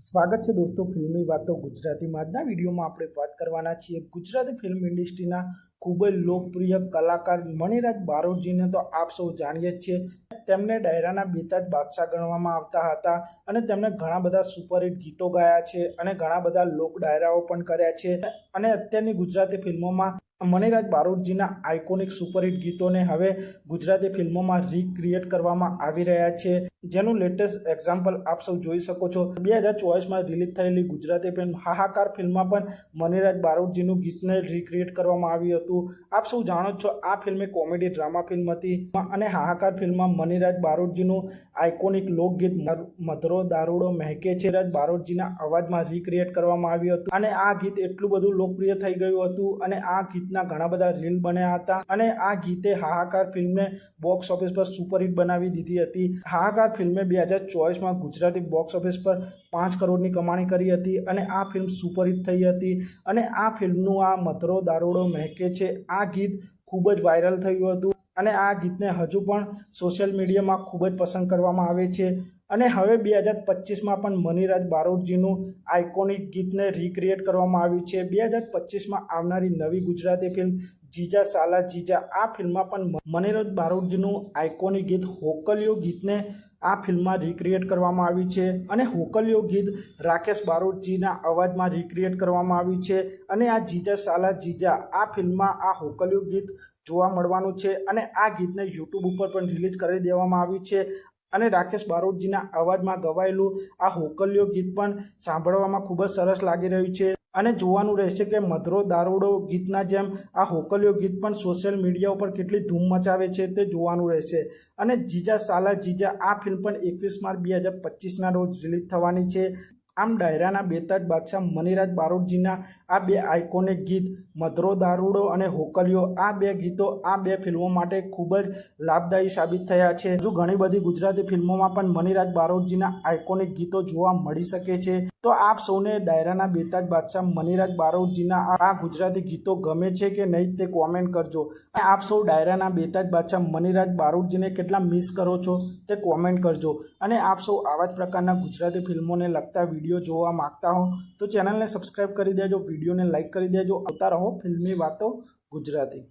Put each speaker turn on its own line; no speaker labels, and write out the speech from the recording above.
સ્વાગત છે દોસ્તો ફિલ્મી વાતો ગુજરાતીમાં. આજના વિડીયોમાં આપણે વાત કરવાના છીએ. ગુજરાતી ફિલ્મ ઇન્ડસ્ટ્રીના ખૂબ જ લોકપ્રિય કલાકાર મણિરાજ બારોટજીને તો આપ સૌ જાણીએ જ છીએ. તેમને ડાયરાના બેતાજ બાદશાહ ગણવામાં આવતા હતા અને તેમણે ઘણા બધા સુપરહિટ ગીતો ગાયા છે અને ઘણા બધા લોક ડાયરાઓ પણ કર્યા છે અને અત્યારની ગુજરાતી ફિલ્મોમાં મણિરાજ બારોટજીના આઇકોનિક સુપરહિટ ગીતોને હવે ગુજરાતી ફિલ્મોમાં રીક્રિએટ કરવામાં આવી રહ્યા છે. જેનું લેટેસ્ટ એક્ઝામ્પલ આપ સૌ જોઈ શકો છો. બે હજાર ચોવીસમાં રિલીઝ થયેલી ગુજરાતી ફિલ્મ હાહાકાર ફિલ્મમાં પણ મણિરાજ બારોટજીનું ગીતને રીક્રિએટ કરવામાં આવ્યું હતું. આપ સૌ જાણો છો, આ ફિલ્મ એક કોમેડી ડ્રામા ફિલ્મ હતી અને હાહાકાર ફિલ્મમાં મણિરાજ બારોટજીનું આઇકોનિક લોકગીત મધરો દારૂડો મહેકે છે. રાજ બારોટજીના અવાજમાં રીક્રિએટ કરવામાં આવ્યું હતું અને આ ગીત એટલું બધું લોકપ્રિય થઈ ગયું હતું અને આ ગીતના ઘણા બધા રીલ બન્યા હતા અને આ ગીતે હાહાકાર ફિલ્મે બોક્સ ઓફિસ પર સુપરહિટ બનાવી દીધી હતી. હાહાકાર ફિલ્મે બે હજાર ચોવીસમાં ગુજરાતી બોક્સ ઓફિસ પર પાંચ કરોડની કમાણી કરી હતી અને આ ફિલ્મ સુપરહિટ થઈ હતી અને આ ફિલ્મનું આ મધરો દારૂડો મહેકે છે. આ ગીત ખૂબ જ વાયરલ થયું હતું અને આ ગીતને હજુ પણ સોશિયલ મીડિયામાં ખૂબ જ પસંદ કરવામાં આવે છે. અને હવે બે હજાર પચીસમાં પણ મનીરાજ બારોટજીનું આઇકોનિક ગીતને રિક્રિએટ કરવામાં આવ્યું છે. બે હજાર પચીસમાં આવનારી નવી ગુજરાતી ફિલ્મ જીજા સાલા જીજા, આ ફિલ્મમાં પણ મનીરાજ બારોટજીનું આઇકોનિક ગીત હોકલિયો ગીતને આ ફિલ્મમાં રિક્રિએટ કરવામાં આવ્યું છે અને હોકલિયો ગીત રાકેશ બારોટજીના અવાજમાં રિક્રિએટ કરવામાં આવ્યું છે અને આ જીજા સાલા જીજા, આ ફિલ્મમાં આ હોકલિયો ગીત જોવા મળવાનું છે અને આ ગીતને યુટ્યુબ ઉપર પણ રિલીઝ કરી દેવામાં આવ્યું છે. અને રાકેશ બારોટજીના અવાજમાં ગવાયેલું આ હોકલિયો ગીત પણ સાંભળવામાં ખૂબ જ સરસ લાગી રહ્યું છે. અને જોવાનું રહેશે કે મધરો દારૂડો ગીતના જેમ આ હોકલિયો ગીત પણ સોશિયલ મીડિયા ઉપર કેટલી ધૂમ મચાવે છે તે જોવાનું રહેશે. અને જીજા સાલા જીજા આ ફિલ્મ પણ એકવીસ માર્ચ બે હજાર પચીસના રોજ રિલીઝ થવાની છે. આમ ડાયરાના બેતાજ બાદશાહ મણિરાજ બારોટજીના આ બે આઇકોનિક ગીત, મધરો દારૂડો અને હોકલિયો આ બે ગીતો આ બે ફિલ્મો માટે ખૂબ જ લાભદાયી સાબિત થયા છે. હજુ ઘણી બધી ગુજરાતી ફિલ્મોમાં પણ મણિરાજ બારોટજીના આઇકોનિક ગીતો જોવા મળી શકે છે. તો આપ સૌને ડાયરાના બેતાજ બાદશાહ મણિરાજ બારોટજીના આ ગુજરાતી ગીતો ગમે છે કે નહીં તે કોમેન્ટ કરજો. અને આપ સૌ ડાયરાના બેતાજ બાદશાહ મણિરાજ બારોટજીને કેટલા મિસ કરો છો તે કોમેન્ટ કરજો. અને આપ સૌ આવા જ પ્રકારના ગુજરાતી ફિલ્મોને લગતા વીડિયો જોવા માંગતા હો, તો ચેનલને સબસ્ક્રાઈબ કરી દેજો વિડીયોને લાઇક કરી દેજો. આવતા રહો ફિલ્મી વાતો ગુજરાતી.